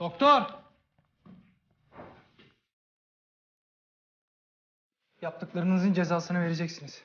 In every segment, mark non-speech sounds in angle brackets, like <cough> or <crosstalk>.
Doktor! Yaptıklarınızın cezasını vereceksiniz.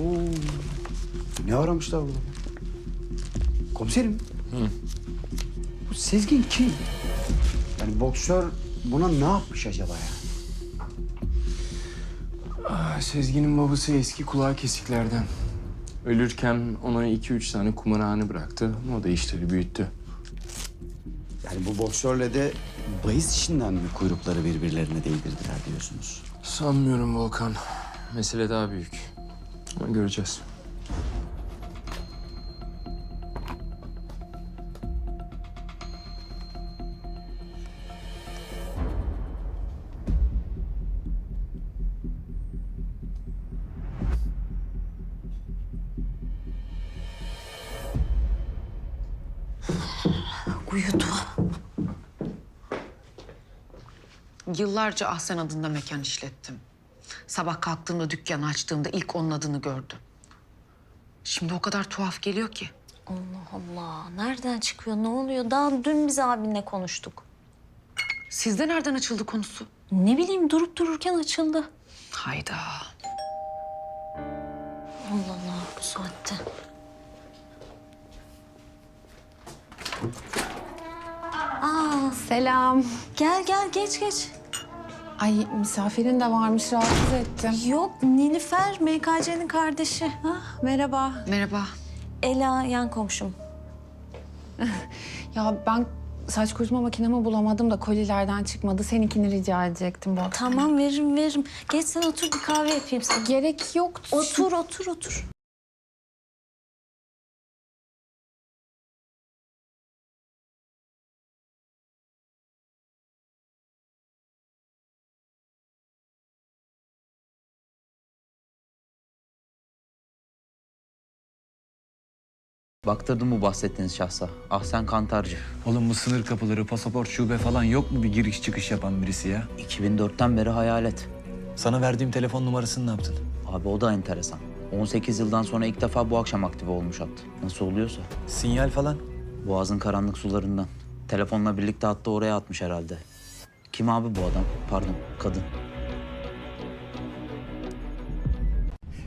Oo. Ne aramışlar burada? Komiserim. Bu Sezgin kim? Yani boksör buna ne yapmış acaba ya? Ah, Sezgin'in babası eski kulağı kesiklerden. Ölürken ona iki üç tane kumarhane bıraktı. O da işleri büyüttü. Yani bu boksörle de bahis işinden mi kuyrukları birbirlerine değdirdiler diyorsunuz? Sanmıyorum Volkan. Mesele daha büyük. Ama göreceğiz. Uyudu. Yıllarca Ahsen adında mekan işlettim. Sabah kalktığımda dükkanı açtığımda ilk onun adını gördüm. Şimdi o kadar tuhaf geliyor ki. Allah Allah. Nereden çıkıyor? Ne oluyor? Daha dün biz abinle konuştuk. Sizde nereden açıldı konusu? Ne bileyim durup dururken açıldı. Hayda. Allah Allah bu saatte. Aa, Selam. gel gel geç geç. Ay misafirin de varmış rahatsız ettim. Yok Nilüfer MKC'nin kardeşi. Ha, merhaba. Merhaba. Ela yan komşum. <laughs> Ya ben saç kurutma makinemi bulamadım da kolilerden çıkmadı. Seninkini rica edecektim bu akşam. Tamam veririm veririm. Geç sen otur bir kahve yapayım sana. Gerek yok. Otur otur otur. Baktırdım bu bahsettiğiniz şahsa. Ahsen Kantarcı. Oğlum bu sınır kapıları, pasaport şube falan yok mu bir giriş çıkış yapan birisi ya? 2004'ten beri hayalet. Sana verdiğim telefon numarasını ne yaptın? Abi o da enteresan. 18 yıldan sonra ilk defa bu akşam aktive olmuş hattı. Nasıl oluyorsa. Sinyal falan? Boğazın karanlık sularından. Telefonla birlikte hattı oraya atmış herhalde. Kim abi bu adam? Pardon, kadın.